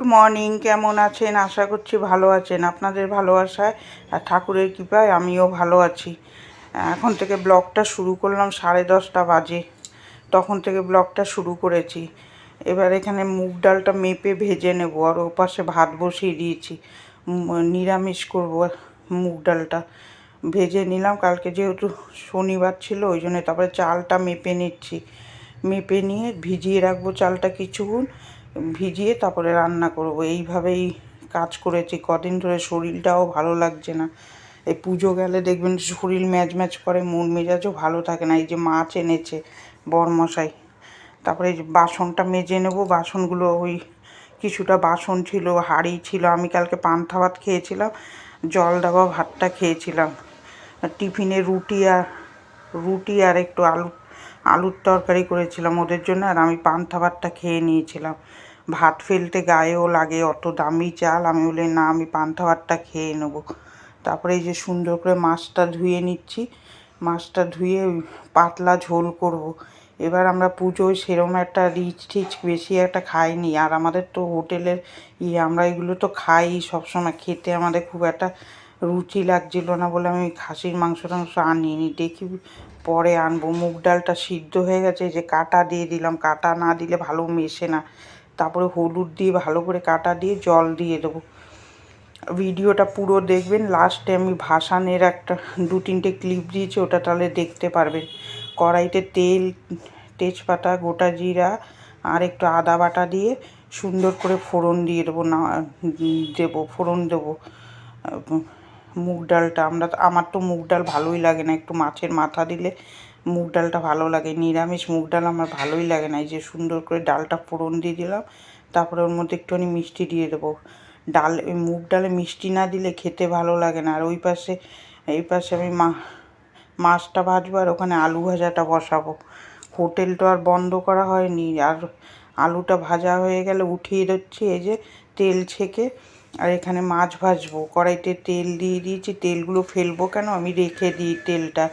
Good morning কেমন আছেন? আশা করছি ভালো আছেন। আপনাদের ভালোবাসায় আর ঠাকুরের কৃপায় আমিও ভালো আছি। এখন থেকে ব্লগটা শুরু করলাম সাড়ে দশটা বাজে। তখন থেকে ব্লগটা শুরু করেছি। এবার এখানে মুগ ডালটা মেপে ভেজে নেব আর ওপাশে ভাত বসিয়ে দিয়েছি। নিরামিষ করব মুগ ডালটা। ভেজে নিলাম। কালকে যেহেতু শনিবার ছিল, ওই জন্য তারপরে চালটা মেপে নিচ্ছি। মেপে নিয়ে ভিজিয়ে রাখব চালটা কিছুক্ষণ। ভিজিয়ে তারপরে রান্না করব। এইভাবেই কাজ করেছি। কদিন ধরে শরীরটাও ভালো লাগছে না। এই পুজো গেলে দেখবেন শরীর ম্যাচ ম্যাচ করে, মন মেজাজও ভালো থাকে না। এই যে মাছ এনেছে বরমশাই, তারপরে এই বাসনটা মেজে নেব। বাসনগুলো ওই কিছুটা বাসন ছিল, হাঁড়ি ছিল। আমি কালকে পান্থা ভাত খেয়েছিলাম, জল দেওয়া ভাতটা খেয়েছিলাম। টিফিনে রুটি আর রুটি আর একটু আলু আলুর তরকারি করেছিলাম ওদের জন্য আর আমি পান্তা ভাতটা খেয়ে নিয়েছিলাম। ভাত ফেলতে গায়েও লাগে, অত দামি চাল। আমি বলি, না, আমি পান্তা ভাতটা খেয়ে নেব। তারপরে এই যে সুন্দর করে মাছটা ধুয়ে নিচ্ছি। মাছটা ধুয়ে পাতলা ঝোল করব। এবার আমরা পুজোয় সেরম একটা রিচ টিচ বেশি একটা খাইনি। আর আমাদের তো হোটেলের ইয়ে আমরা এগুলো তো খাই সবসময়। খেতে আমাদের খুব একটা রুচি লাগছিল না বলে আমি খাসির মাংস টাংস আনিনি। দেখি পরে আনব। মুগ ডালটা সিদ্ধ হয়ে গেছে যে কাটা দিয়ে দিলাম। কাটা না দিলে ভালো মেশে না। তারপরে হলুদ দিয়ে ভালো করে কাটা দিয়ে জল দিয়ে দেবো। ভিডিওটা পুরো দেখবেন। লাস্টে আমি ভাসানের একটা দু তিনটে ক্লিপ দিয়েছি, ওটা তাহলে দেখতে পারবেন। কড়াইতে তেল, তেজপাতা, গোটা জিরা আর একটু আদা বাটা দিয়ে সুন্দর করে ফোড়ন দিয়ে দেবো, না দেবো, ফোড়ন দেবো। মুগ ডালটা। আমরা আমার তো মুগ ডাল ভালোই লাগে না। একটু মাছের মাথা দিলে মুগ ডালটা ভালো লাগে। নিরামিষ মুগ ডাল আমার ভালোই লাগে না। এই যে সুন্দর করে ডালটা ফোড়ন দিয়ে দিলাম। তারপরে ওর মধ্যে একটুখানি মিষ্টি দিয়ে দেবো। ডাল ওই মুগ ডালে মিষ্টি না দিলে খেতে ভালো লাগে না। আর ওই পাশে এই পাশে আমি মা মাছটা ভাজবো আর ওখানে আলু ভাজাটা বসাবো। হোটেল তো আর বন্ধ করা হয়নি। আর আলুটা ভাজা হয়ে গেলে উঠিয়ে দিচ্ছি। এই যে তেল ছেঁকে আর এখানে মাছ ভাজবো। কড়াইতে তেল দিয়ে দিয়েছি। তেলগুলো ফেলব কেন? আমি রেখে দিই তেলটা।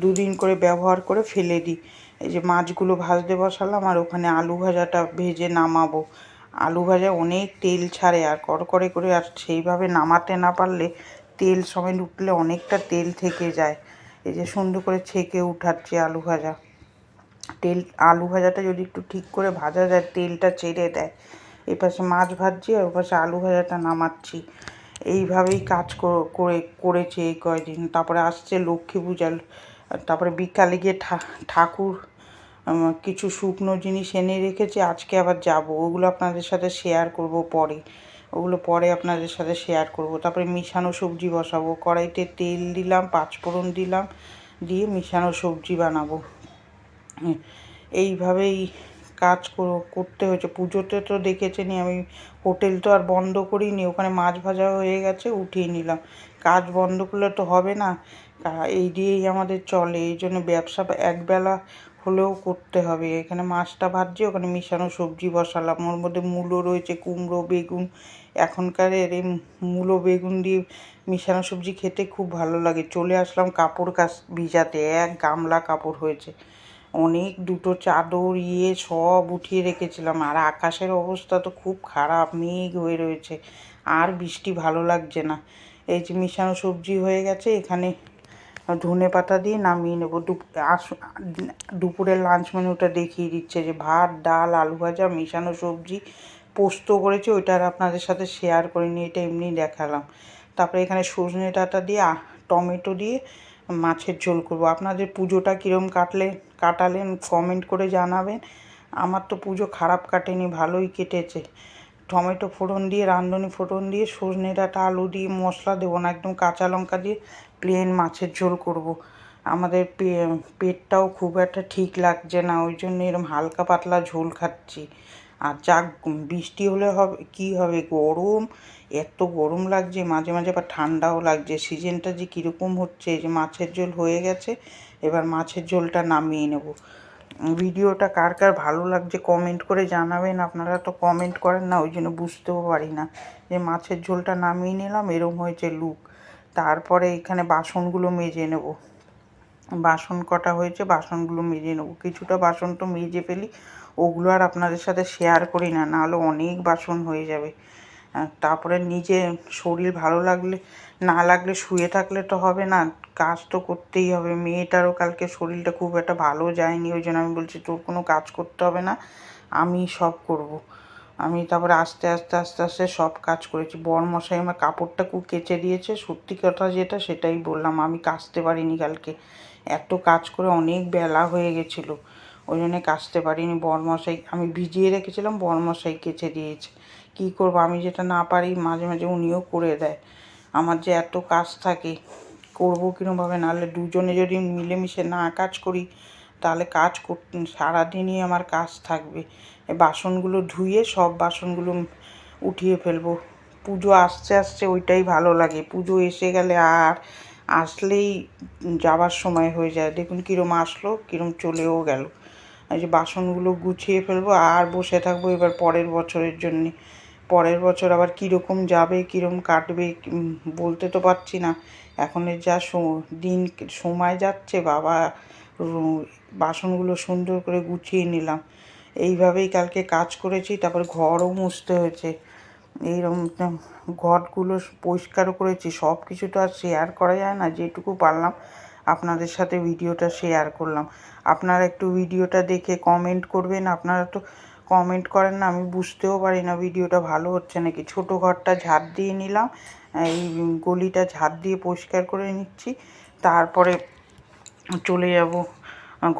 দুদিন করে ব্যবহার করে ফেলে দিই। এই যে মাছগুলো ভাজতে বসালাম আর ওখানে আলু ভাজাটা ভেজে নামাবো। আলু ভাজা অনেক তেল ছাড়ে আর কড়কড়ে করে আর সেইভাবে নামাতে না পারলে তেল সমেত উঠলে অনেকটা তেল থেকে যায়। এই যে সুন্দর করে ছেঁকে উঠাচ্ছে আলু ভাজা। তেল, আলু ভাজাটা যদি একটু ঠিক করে ভাজা যায়, তেলটা ছেড়ে দেয়। এই পাশে মাছ ভাজছি আর ওপাশে আলু ভাজাটা নামাচ্ছি। এইভাবেই কাজ করে করেছি এই কয়দিন। তারপরে আসছে লক্ষ্মী পূজা, তারপরে বিকালে গিয়ে ঠাকুর কিছু শুকনো জিনিস এনে রেখেছি, আজকে আবার যাব। ওগুলো আপনাদের সাথে শেয়ার করব পরে। ওগুলো পরে আপনাদের সাথে শেয়ার করব। তারপরে মিশানো সবজি বসাবো। কড়াইতে তেল দিলাম, পাঁচফোড়ন দিলাম, দিয়ে মিশানো সবজি বানাবো। এইভাবেই কাজ করতে হয়েছে। পুজোতে তো দেখেছেনই আমি, হোটেল তো আর বন্ধ করিনি, ওখানে মাছ ভাজা হয়ে গেছে, উঠিয়ে নিলাম। কাজ বন্ধ করলে তো হবে না। এই দিয়েই আমাদের চলে, এই জন্য ব্যবসা একবেলা হলেও করতে হবে। এখানে মাছটা ভাজছি, ওখানে মিশানো সবজি বসালাম। ওর মধ্যে মূলো রয়েছে, কুমড়ো, বেগুন। এখনকার এই মূলো, বেগুন দিয়ে মিশানো সবজি খেতে খুব ভালো লাগে। চলে আসলাম কাপড় কাচ ভিজাতে, এক গামলা কাপড় হয়েছে। অনেক দুটো চাদর ইয়ে সব উঠিয়ে রেখেছিলাম। আর আকাশের অবস্থা তো খুব খারাপ, মেঘ হয়ে রয়েছে। আর বৃষ্টি ভালো লাগছে না। এই যে মিশানো সবজি হয়ে গেছে, এখানে ধনে পাতা দিয়ে নামিয়ে নেব। দুপুরের লাঞ্চ মেনুটা দেখিয়ে দিচ্ছে যে ভাত, ডাল, আলু ভাজা, মিশানো সবজি, পোস্ত করেছি, ওইটা আর আপনাদের সাথে শেয়ার করিনি এটা এমনি দেখালাম। তারপরে এখানে সজনে ডাঁটা দিয়ে টমেটো দিয়ে মাছের ঝোল করব। আপনাদের পুজোটা কীরম কাটলে? কাটালেন কমেন্ট করে জানাবেন। আমার তো পুজো খারাপ কাটেনি, ভালোই কেটেছে। টমেটো ফোড়ন দিয়ে, রাঁধুনি ফোড়ন দিয়ে, সজনে ডাঁটা, আলু দিয়ে মশলা দেবো না, একদম কাঁচা লঙ্কা দিয়ে প্লেন মাছের ঝোল করব। আমাদের পেটটাও খুব একটা ঠিক লাগছে না, ওই জন্য এরকম হালকা পাতলা ঝোল খাচ্ছি। আর যা বৃষ্টি হলে হবে, কী হবে? গরম, এত গরম লাগছে, মাঝে মাঝে আবার ঠান্ডাও লাগছে। সিজনটা যে কীরকম হচ্ছে, যে মাছের ঝোল হয়ে গেছে, এবার মাছের ঝোলটা নামিয়ে নেব। ভিডিওটা কার কার ভালো লাগছে কমেন্ট করে জানাবেন। আপনারা তো কমেন্ট করেন না, ওই জন্য বুঝতেও পারি না যে মাছের ঝোলটা নামিয়ে নিলাম, এরম হয়েছে লুক। তারপরে এখানে বাসনগুলো মেজে নেব। বাসন কটা হয়েছে, বাসনগুলো মেজে নেব। কিছুটা বাসন তো মেজে ফেলি ওগুলো আর আপনাদের সাথে শেয়ার করি না, নাহলে অনেক বাসন হয়ে যাবে। তারপরে নিজে শরীর ভালো লাগলে, না লাগলে শুয়ে থাকলে তো হবে না, কাজ তো করতেই হবে। মেয়েটারও কালকে শরীরটা খুব একটা ভালো যায়নি, ওই জন্য আমি বলছি, তোর কোনো কাজ করতে হবে না, আমি সব করব। আমি তারপরে আস্তে আস্তে আস্তে আস্তে সব কাজ করেছি। বরমশাই আমার কাপড়টা খুব কেচে দিয়েছে, সত্যি কথা যেটা সেটাই বললাম, আমি কাচতে পারিনি কালকে। এত কাজ করে অনেক বেলা হয়ে গেছিল। ওই জন্যে কাচতে পারিনি বরমশাই। আমি ভিজিয়ে রেখেছিলাম বরমশাই কেচে দিয়েছে। কী করব? আমি যেটা না পারি, মাঝে মাঝে উনিও করে দেয়। আমার যে এত কাজ থাকে, করব কিরমভাবে? নাহলে দুজনে যদি মিলেমিশে না কাজ করি, তাহলে কাজ করতে সারাদিনই আমার কাজ থাকবে। বাসনগুলো ধুয়ে, সব বাসনগুলো উঠিয়ে ফেলব। পুজো আসতে আসতে ওইটাই ভালো লাগে। পুজো এসে গেলে আর আসলেই যাবার সময় হয়ে যায়। দেখুন কীরম আসলো, কীরম চলেও গেল। এই যে বাসনগুলো গুছিয়ে ফেলব আর বসে থাকব এবার পরের বছরের জন্যে। পরের বছর আবার কীরকম যাবে কীরকম কাটবে বলতে তো পারছি না। এখনের যা দিন সময় যাচ্ছে, বাবা বাসনগুলো সুন্দর করে গুছিয়ে নিলাম। এইভাবেই কালকে কাজ করেছি, তারপর ঘরও মুছতে হয়েছে। এইরকম ঘরগুলো পরিষ্কারও করেছি সব কিছু তো আর শেয়ার করা যায় না, যেটুকু পারলাম। আপনাদের সাথে ভিডিওটা শেয়ার করলাম। আপনারা একটু ভিডিওটা দেখে কমেন্ট করবেন। আপনারা তো কমেন্ট করেন না, আমি বুঝতেও পারি না ভিডিওটা ভালো হচ্ছে নাকি। ছোট ঘরটা ঝাড় দিয়ে নিলাম, এই গলিটা ঝাড় দিয়ে পরিষ্কার করে নিচ্ছি। তারপরে চলে যাব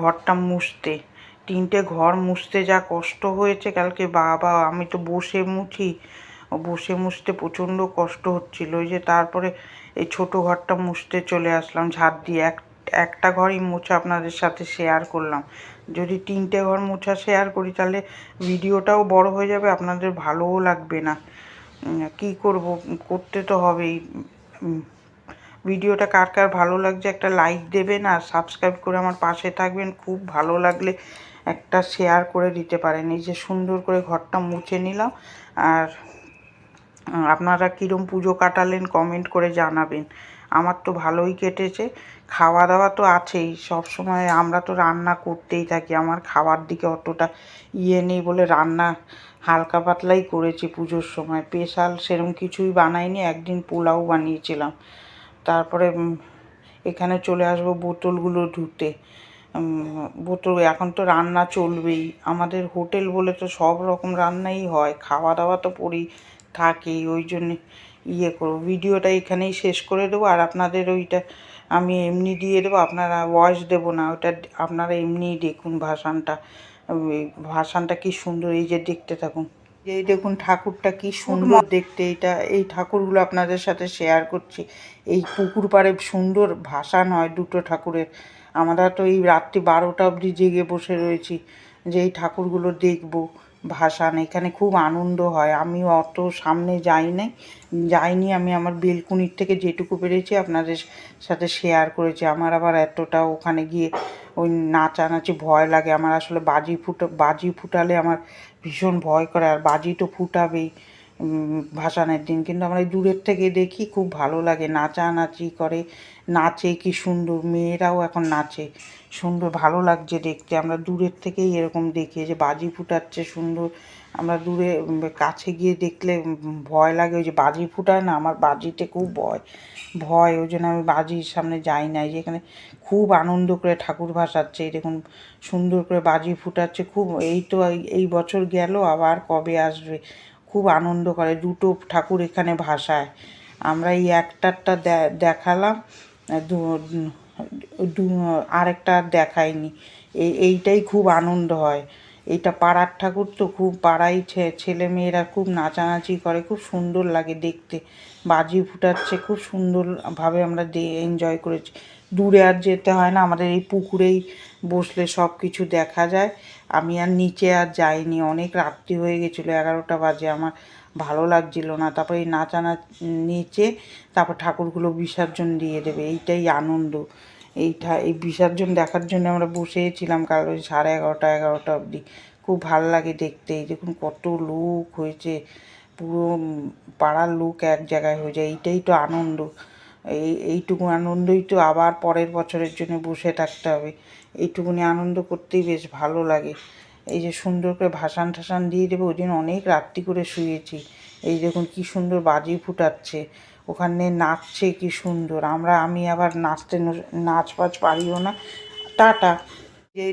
ঘরটা মুছতে। তিনটে ঘর মুছতে যা কষ্ট হয়েছে কালকে বাবা, আমি তো বসে মুছি। বসে মুছতে প্রচণ্ড কষ্ট হচ্ছিল। ওই যে তারপরে এই ছোট ঘরটা মুছতে চলে আসলাম ঝাড় দিয়ে এক, একটা ঘরই মুছা আপনাদের সাথে শেয়ার করলাম। যদি তিনটে ঘর মুছা শেয়ার করি, তাহলে ভিডিওটাও বড় হয়ে যাবে, আপনাদের ভালোও লাগবে না। কী করব, করতে তো হবেই। ভিডিওটা কার কার ভালো লাগছে একটা লাইক দেবেন আর সাবস্ক্রাইব করে আমার পাশে থাকবেন। খুব ভালো লাগলে একটা শেয়ার করে দিতে পারেন। এই যে সুন্দর করে ঘরটা মুছে নিলাম, আর আপনারা কীরম পুজো কাটালেন কমেন্ট করে জানাবেন। আমার তো ভালোই কেটেছে। খাওয়া দাওয়া তো আছেই। সব সময় আমরা তো রান্না করতেই থাকি। আমার খাওয়ার দিকে অতটা ইয়ে নেই বলে রান্না হালকা পাতলাই করেছি পুজোর সময়। স্পেশাল সেরকম কিছুই বানাইনি। একদিন পোলাও বানিয়েছিলাম। তারপরে এখানে চলে আসব বোতলগুলো ধুতে। বোতল, এখন তো রান্না চলবেই। আমাদের হোটেল বলে তো সব রকম রান্নাই হয়। খাওয়া দাওয়া তো পড়েই। থাকেই ওই জন্যে ইয়ে করব। ভিডিওটা এখানেই শেষ করে দেবো। আর আপনাদের ওইটা আমি এমনি দিয়ে দেবো, আপনারা ভয়েস দেবো না ওটা আপনারা এমনিই দেখুন ভাসানটা ভাসানটা কি সুন্দর, এই যে দেখতে থাকুন। এই দেখুন ঠাকুরটা কি সুন্দর দেখতে, এটা, এই ঠাকুরগুলো আপনাদের সাথে শেয়ার করছি। এই পুকুর পাড়ে সুন্দর ভাসান হয় দুটো ঠাকুরের। আমরা তো এই রাত্রি বারোটা অবধি জেগে বসে রয়েছি, যে এই ঠাকুরগুলো দেখব। ভাসান এখানে খুব আনন্দ হয়। আমি অত সামনে যাই নাই যাইনি, আমি আমার বেলকুনির থেকে যেটুকু পেরেছি আপনাদের সাথে শেয়ার করেছি। আমার আবার এতটা ওখানে গিয়ে ওই নাচানাচি ভয় লাগে। আমার আসলে বাজি ফুটো, বাজি ফুটালে আমার ভীষণ ভয় করে, আর বাজি তো ফুটাবেই। ভাসানের দিন। কিন্তু আমরা দূরের থেকে দেখি খুব ভালো লাগে, নাচানাচি করে। নাচে কি সুন্দর, মেয়েরাও এখন নাচে। সুন্দর, ভালো লাগছে দেখতে। আমরা দূরের থেকেই এরকম দেখি যে বাজি ফুটাচ্ছে সুন্দর। আমরা দূরে কাছে গিয়ে দেখলে ভয় লাগে। ওই যে বাজি ফুটায় না, আমার বাজিতে খুব ভয়। ভয়, ওই জন্য আমি বাজির সামনে যাই না। এই যে এখানে খুব আনন্দ করে ঠাকুর ভাসাচ্ছে। এই দেখুন, সুন্দর করে বাজি ফুটাচ্ছে। খুব, এই তো এই বছর গেল, আবার কবে আসবে? খুব আনন্দ করে। দুটো ঠাকুর এখানে ভাসায়। আমরা এই একটারটা দেখালাম। আরেকটা আর দেখায়নি। এই এইটাই খুব আনন্দ হয়। এইটা পাড়ার ঠাকুর তো খুব পাড়ায় ছে- ছেলে মেয়েরা খুব নাচানাচি করে, খুব সুন্দর লাগে দেখতে। বাজি ফুটাচ্ছে, খুব সুন্দরভাবে আমরা এনজয় করেছি। দূরে আর যেতে হয় না, আমাদের এই পুকুরেই বসলে সব কিছু দেখা যায়। আমি আর নিচে আর যাইনি, অনেক রাত্রি হয়ে গেছিল, এগারোটা বাজে, আমার ভালো লাগছিল না। তারপর এই নাচানা নিচে তারপর ঠাকুরগুলো বিসর্জন দিয়ে দেবে, এইটাই আনন্দ। এইটা, এই বিসর্জন দেখার জন্য আমরা বসেছিলাম কাল ওই সাড়ে এগারোটা এগারোটা অবধি। খুব ভালো লাগে দেখতে দেখুন কত লোক হয়েছে, পুরো পাড়ার লোক এক জায়গায় হয়ে যায়, এইটাই তো আনন্দ। এই এইটুকু আনন্দই তো আবার পরের বছরের জন্য বসে থাকতে হবে। এইটুকুনি আনন্দ করতেই বেশ ভালো লাগে। এই যে সুন্দর করে ভাসান ঠাসান দিয়ে দেবো, ওই দিন অনেক রাত্রি করে শুয়েছি। এই দেখুন কি সুন্দর বাজি ফুটাচ্ছে, ওখানে নাচছে কি সুন্দর। আমরা, আমি আবার নাচতে নাচ ফাচ পারিও না। টাটা। এই